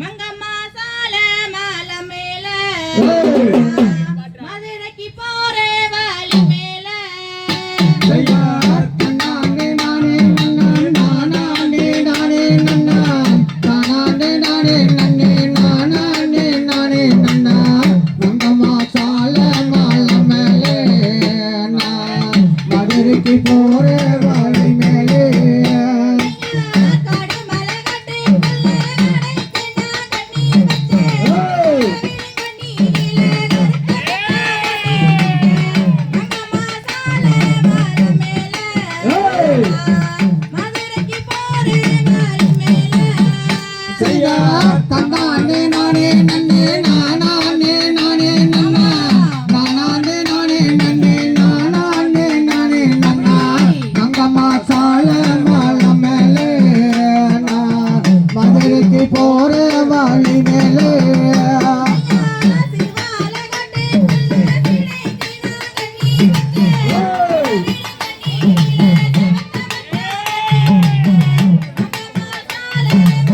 மங்கம்மா சால மால மேல மதுரைக்கு போற வாலி மேல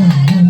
Mm-hmm.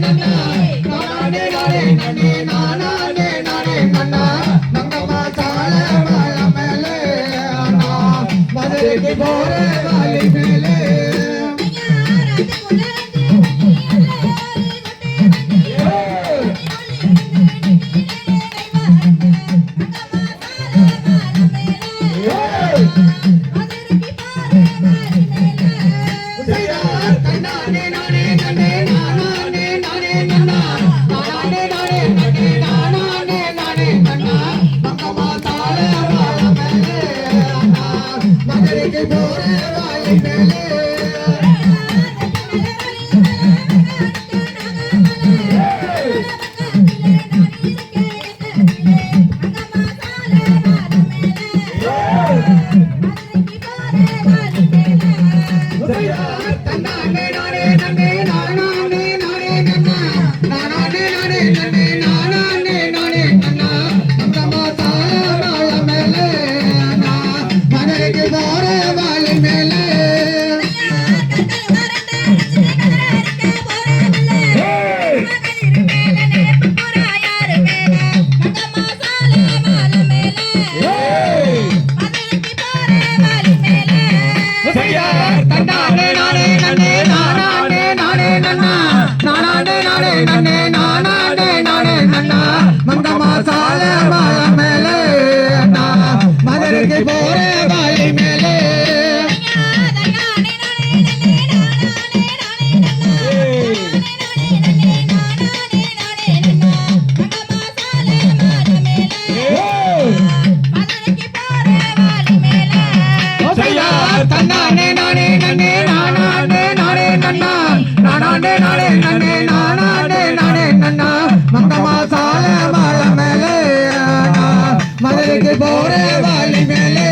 na na போற வாயை மேலே バイバーイ! Cantar. நானே நானே மேலே